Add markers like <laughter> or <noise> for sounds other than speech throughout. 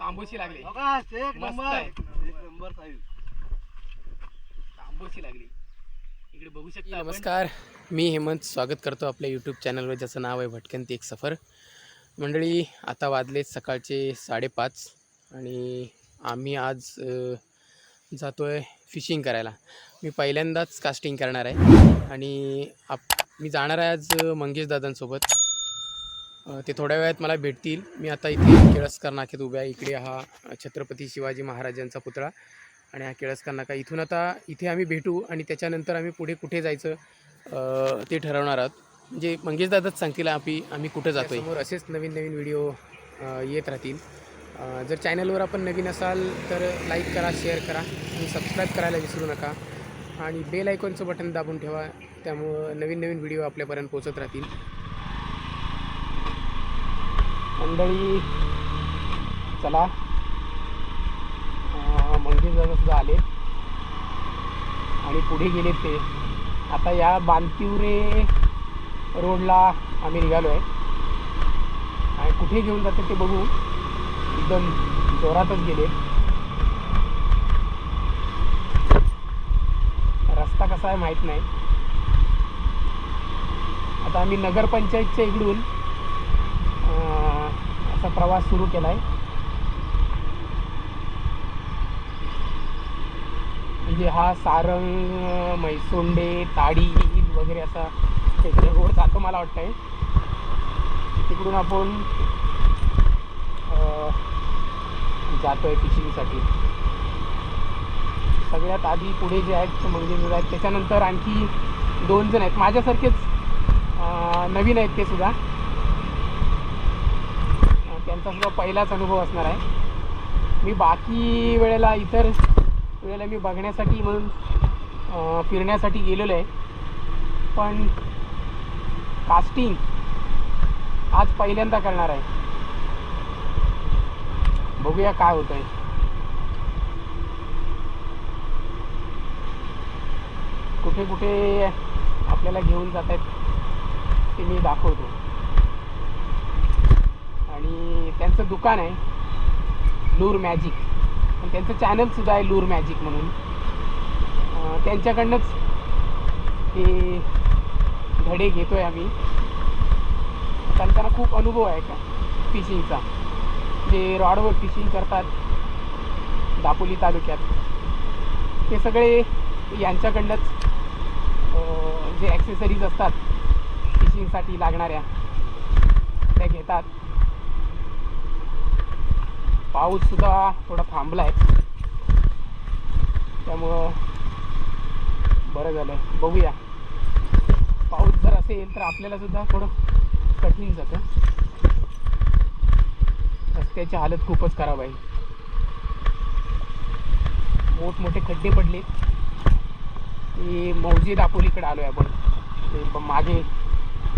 तांबूशी लागली. बघा, एक मस्त नंबर. आहे. एक नंबर साईज तांबूशी लागली. इकडे बघू शकता आपण. नमस्कार. मी हेमंत स्वागत करतो आपल्या यूट्यूब चॅनलवर ज्याचं नाव आहे भटकंती एक सफर. मंडळी आता वाजले सकाळचे साडेपाच आणि आम्ही आज अ, जातो आहे फिशिंग करायला. मी पहिल्यांदाच कास्टिंग करणार आहे आणि आप मी जाणार आहे आज मंगेश दादांसोबत. ते थोड्या वेळात मला भेटतील. मी आता इथे केळसकर नाक्यात उभ्या आहे. इकडे हा छत्रपती शिवाजी महाराजांचा पुतळा आणि हा केळसकर नाका. इथून आता इथे आम्ही भेटू आणि त्याच्यानंतर आम्ही पुढे कुठे जायचं ते ठरवणार आहोत. म्हणजे मंगेश दादाच सांगतील आम्ही आम्ही कुठं जातो समोर असेच नवीन नवीन व्हिडिओ येत राहतील. जर चॅनलवर आपण नवीन असाल तर लाईक करा शेअर करा आणि सबस्क्राईब करायला विसरू नका. आणि बेल आयकॉनचं बटन दाबून ठेवा. त्यामुळं नवीन नवीन व्हिडिओ आपल्यापर्यंत पोचत राहतील. मंडळी चला. मंदिर सुद्धा आले. आणि पुढे गेले ते. आता या बांतिवरे रोडला आम्ही निघालो आहे आणि कुठे घेऊन जाते ते बघू. एकदम जोरातच गेले. रस्ता कसा आहे माहीत नाही. आता आम्ही नगरपंचायतच्या इकडून असा प्रवास सुरू केला आहे म्हणजे हा सारंग म्हैसोंडे ताडी वगैरे असा इकडे रोड जातो मला वाटतंय. तिकडून आपण जातोय फिशिंगसाठी सगळ्यात आधी पुढे जे आहेत ते मंदिर आहेत. त्याच्यानंतर आणखी दोन जण आहेत. माझ्यासारखेच नवीन आहेत ते सुद्धा. त्यांचा सुद्धा पहिलाच अनुभव असणार आहे. मी बाकी वेळेला इतर वेळेला मी बघण्यासाठी म्हणून फिरण्यासाठी गेलेलो आहे. पण कास्टिंग आज पहिल्यांदा करणार आहे. बघूया काय होतंय. कुठे कुठे आपल्याला घेऊन जात आहेत ते मी दाखवतो. आणि त्यांचं दुकान आहे लूर मॅजिक. आणि त्यांचं चॅनलसुद्धा आहे लूर मॅजिक म्हणून. त्यांच्याकडनंच हे धडे घेतो आहे आम्ही. कारण त्यांना खूप अनुभव आहे का? फिशिंगचा जे रॉडवर फिशिंग करतात दापोली तालुक्यात. ते सगळे यांच्याकडनंच जे ॲक्सेसरीज असतात फिशिंगसाठी लागणाऱ्या त्या घेतात. पाऊससुद्धा थोडा थांबला आहे त्यामुळं बरं झालं. बघूया. पाऊस जर असेल तर आपल्याला सुद्धा थोडं कठीण जातं. रस्त्याची हालत खूपच खराब आहे. मोठमोठे खड्डे पडले. की मौजे दापोलीकडे आलो आहे आपण मागे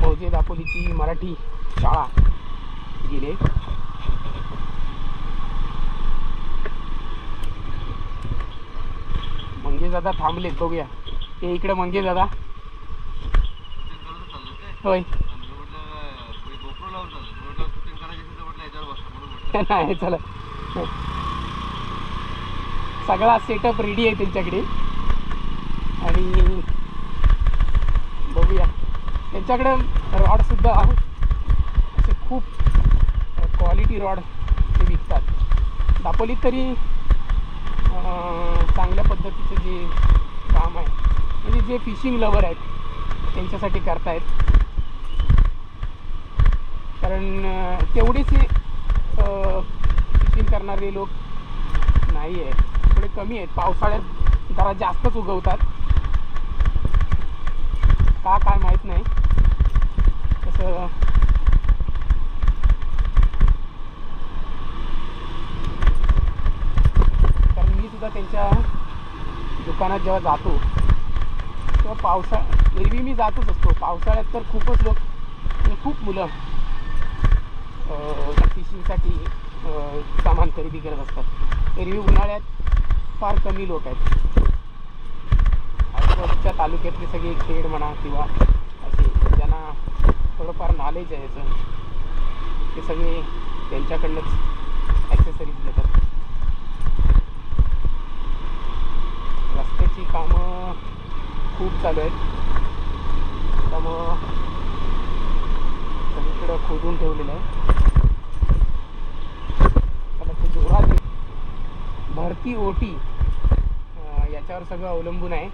मौजे दापोलीची मराठी शाळा गेले मंगेश दादा थांबलेत बघूया. ते इकडे मंगे दादा. होय. नाही चला. सगळा सेटअप रेडी आहे त्यांच्याकडे. आणि बघूया. त्यांच्याकडे रॉडसुद्धा असे खूप क्वालिटी रॉड ते विकतात. दापोलीत तरी चांगल्या पद्धतीचं जे काम आहे म्हणजे जे फिशिंग लवर आहेत त्यांच्यासाठी करतायत. कारण अं, तेवढेच फिशिंग करणारे लोक नाही आहे थोडे कमी आहेत. पावसाळ्यात जरा जास्तच उगवतात. का काय माहीत नाही. तसं कारण मी सुद्धा त्यांच्या दुकानात जेव्हा जातो तेव्हा पावसा एरवी मी जातच असतो. पावसाळ्यात तर खूपच लोक म्हणजे खूप मुलं फिशिंगसाठी सामान खरेदी करत असतात. एरवी उन्हाळ्यात फार कमी लोक आहेत. आजूबाजूच्या तालुक्यातले सगळे खेड म्हणा किंवा असे ज्यांना थोडंफार नॉलेज आहे याचं ते सगळे त्यांच्याकडनंच ॲक्सेसरीज घेतात रस्त्याची कामं खूप चालू आहेत. त्यामुळं सगळीकडं खोदून ठेवलेलं आहे. ते जोरात भरती ओटी याच्यावर सगळं अवलंबून आहे.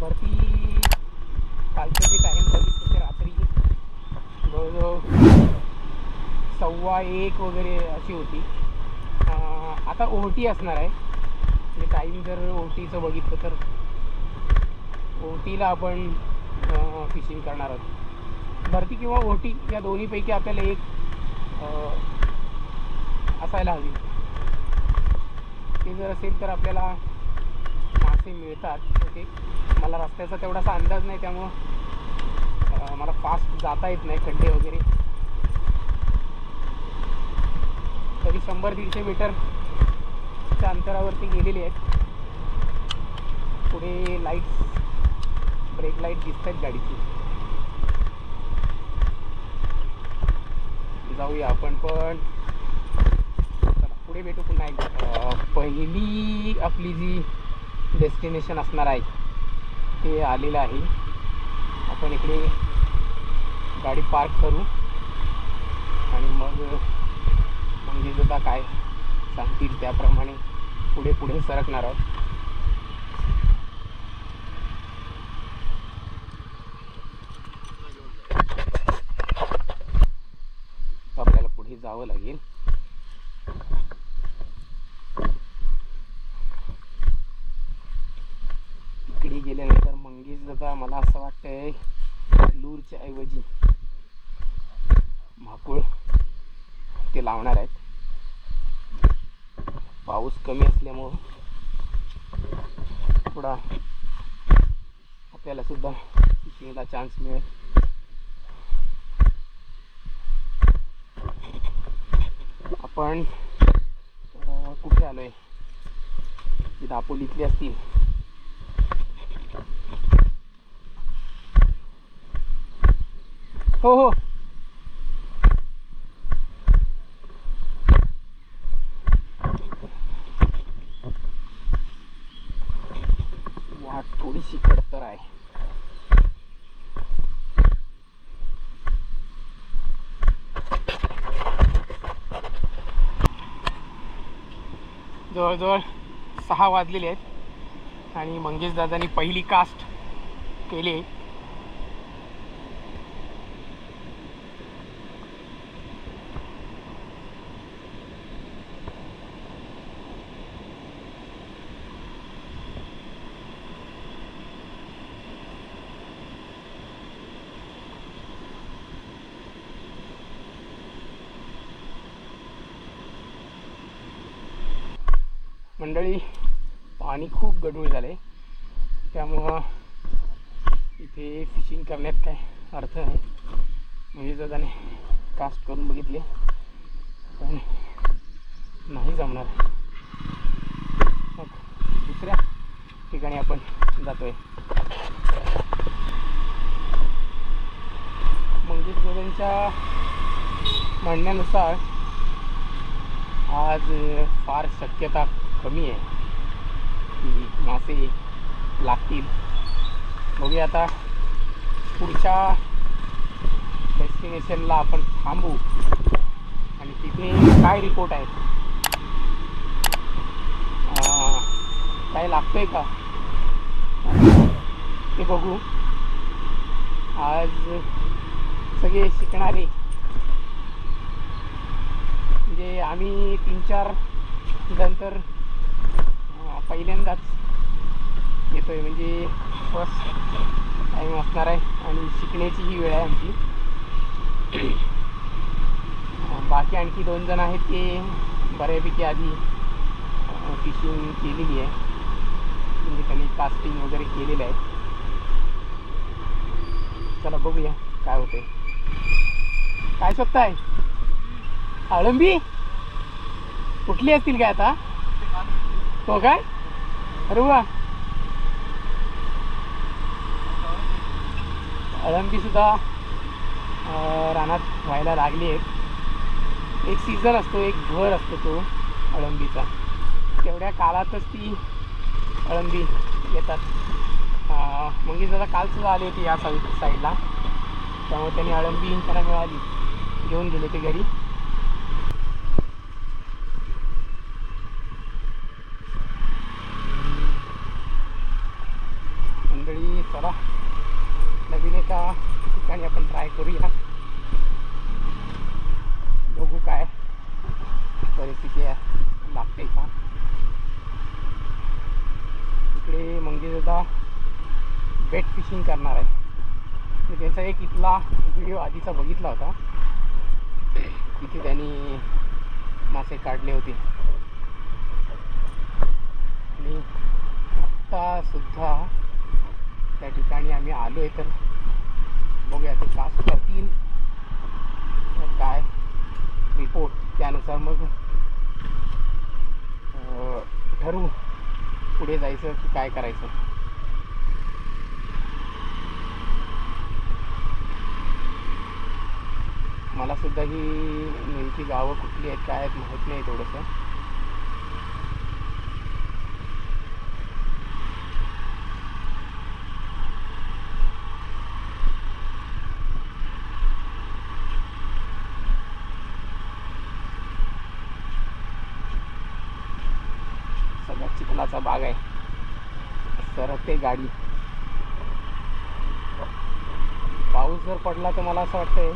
भरती कालचं जे टाईम बघितलं ते रात्री जवळजवळ सव्वा एक वगैरे अशी होती. आता ओटी असणार आहे. म्हणजे टाईम जर ओटीचं बघितलं तर ओटीला आपण फिशिंग करणार आहोत. भरती किंवा ओटी या दोन्हीपैकी आपल्याला एक असायला हवी. ते जर असेल तर आपल्याला मासे मिळतात. ओके. मला रस्त्याचा तेवढासा अंदाज नाही त्यामुळं मला फास्ट जाता येत नाही खड्डे वगैरे. तरी शंभर दीडशे मीटरच्या अंतरावरती गेलेली आहेत. पुढे लाईट्स ब्रेक लाइट दिसत आहेत गाडीची. जाऊया आपण पण. पुढे भेटू पुन्हा एकदा. पहिली आपली जी डेस्टिनेशन असणार आहे ते आलेलं आहे. आपण इकडे गाडी पार्क करू. आणि मग म्हणजे सुद्धा काय? सांगतील त्याप्रमाणे पुढे पुढे सरकणार आहोत. आपल्याला पुढे जावं लागेल. इकडे गेल्यानंतर मंगेश दादा मला असं वाटतंय लूरच्या ऐवजी माकुळ ते लावणार आहेत. पाऊस कमी असल्यामुळं थोडा आपल्याला सुद्धा फिशिंगला चान्स मिळेल. आपण कुठे आलोय? ही दापोलीतली असतील. हो हो. वाट थोडीशी आहे. जवळजवळ सहा वाजलेले आहेत. आणि मंगेश दादानी पहिली कास्ट केली मंडळी पाणी खूप गढूळ झालं आहे त्यामुळं इथे फिशिंग करण्यात काय अर्थ नाही म्हणजे दादाने कास्ट करून बघितले पण नाही जमणार. मग दुसऱ्या ठिकाणी आपण जातो आहे मंगेश दादांच्या म्हणण्यानुसार आज फार शक्यता कमी आहे. की मासे लागतील. बघूया आता पुढच्या डेस्टिनेशनला आपण थांबू. आणि तिथे काय रिपोर्ट आहेत काय लागतंय का? ते बघू. आज सगळे शिकणारे. म्हणजे आम्ही तीन चार जण तर पहिल्यांदाच येतोय. म्हणजे फर्स्ट टाईम असणार आहे आणि शिकण्याची ही वेळ आहे आमची. बाकी आणखी दोन जण आहेत ते बऱ्यापैकी आधी फिशिंग केलेली आहे. म्हणजे त्यांनी कास्टिंग वगैरे केलेलं आहे. चला बघूया काय होतंय. काय शोधताय आळंबी? कुठली असतील काय आता? हो काय? अरे वा रानात व्हायला लागली आहेत. एक सीझन असतो एक भर असतो तो अळंबीचा तेवढ्या काळातच ती अळंबी येतात. मग मंगेश दादा कालसुद्धा आली होती या साईड साईडला त्यामुळे त्यांनी अळंबी त्यांना मिळाली घेऊन गेले ते घरी मंडळी चला. नवीन एका ठिकाणी आपण ट्राय करूया. बघू काय परिस्थिती आहे. लागते का? इकडे मंगेश बेट फिशिंग करणार आहे. मी त्यांचा एक इथला व्हिडिओ आधीचा बघितला होता. तिथे त्यांनी मासे काढले होते. आणि आत्तासुद्धा त्या ठिकाणी आम्ही आलो आहे तर बघूया ते कास्ट करतील तर काय रिपोर्ट त्यानुसार मग ठरवू पुढे जायचं की काय करायचं. मला सुद्धा ही नेमकी गावं कुठली आहेत काय आहेत माहीत नाही थोडंसं सगळा चिखलाचा बाग आहे सरकते गाडी. पाऊस जर पडला तर मला असं वाटतंय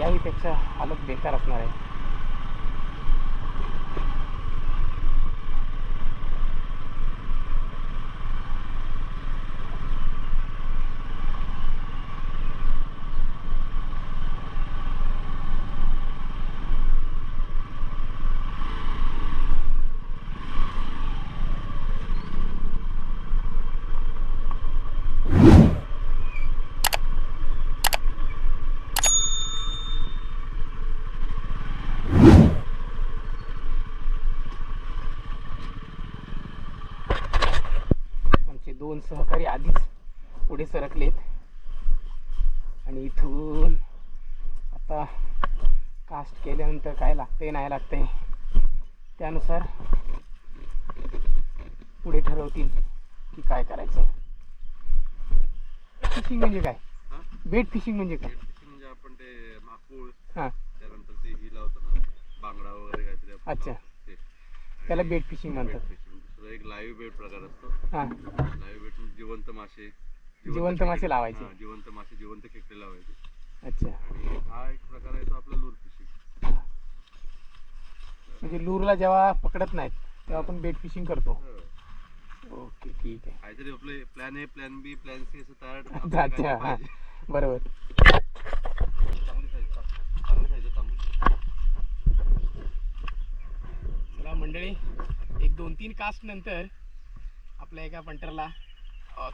याहीपेक्षा हालत बेकार असणार आहे आमचे दोन सहकारी आधीच पुढे सरकलेत. आणि इथून आता कास्ट केल्यानंतर काय लागते नाही लागते त्यानुसार पुढे ठरवतील की काय करायचं. फिशिंग म्हणजे काय? हा? बेट फिशिंग म्हणजे काय? म्हणजे आपण ते माकूळ हां. त्यानंतर ते ही लावतो ना बांगडा वगैरे काहीतरी अच्छा. त्याला बेट फिशिंग म्हणतात. दुसरं एक लाईव्ह बेट प्रकार असतो. हां. लाईव्ह बेट म्हणजे जिवंत मासे जिवंत मासे लावायचे. हा, जिवंत मासे जिवंत खेकडे लावायचे. अच्छा. आणि हा एक प्रकार आहे तो आपला लूर फिशिंग. म्हणजे लूरला जेव्हा पकडत नाहीत तेव्हा आपण बेट फिशिंग करतो. ओके ठीक आहे. काहीतरी आपले plan A plan B plan C असं तयार अच्छा आपल्याला अच्छा काय हां पाहिजे. बरोबर. चांगली चांगली चला मंडळी दोन तीन कास्ट नंतर आपल्या एका पंटरला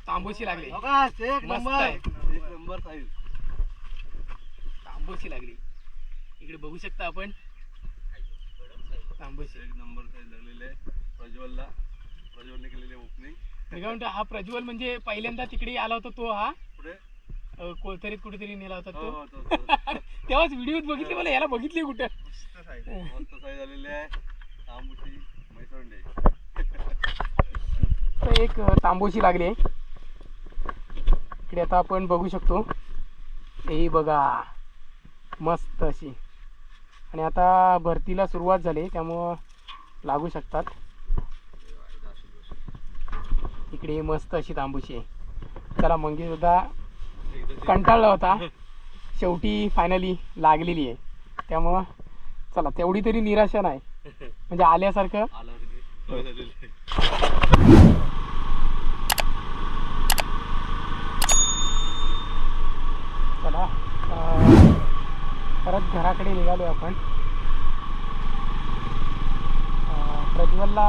तांबूशी लागली. एक मस्त नंबर. आहे. एक नंबर साईज तांबूशी लागली. इकडे बघू शकता आपण. तांबूशी. एक नंबर लागलेले प्रज्वलला. प्रज्वलने केलेले ओपनिंग मी काय म्हणतो हा प्रज्वल म्हणजे पहिल्यांदा तिकडे आला होता तो हा? पुढे? कुठेतरी नेला होता हो तो. हो तो- तो. <laughs> तेव्हाच व्हिडिओत बघितले मला याला बघितली कुठं? मस्त साईज मस्त साईज आलेली आहे. तांबुशी. तर एक तांबूशी लागली आहे. इकडे आता आपण बघू शकतो. हे बघा मस्त अशी. आणि आता भरतीला सुरुवात झाली त्यामुळं लागू शकतात. इकडे मस्त अशी तांबूशी आहे. चला मंगी सुद्धा कंटाळला होता. शेवटी फायनली लागलेली आहे. त्यामुळं चला तेवढी तरी निराशा नाही. म्हणजे आल्यासारखं चला परत घराकडे निघालो आपण. प्रज्वलला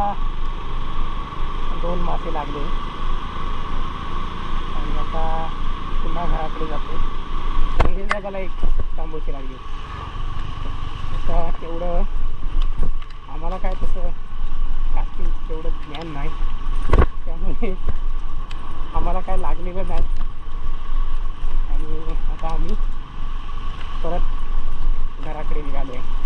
दोन मासे लागले. आणि आता पुन्हा घराकडे जातो संगीत एक तांबूची लागली. आता तेवढं आम्हाला काय तसं कास्टिंग तेवढं ज्ञान नाही. त्यामुळे आम्हाला काय लागलेलं नाही. आणि आता आम्ही परत घराकडे निघालो आहे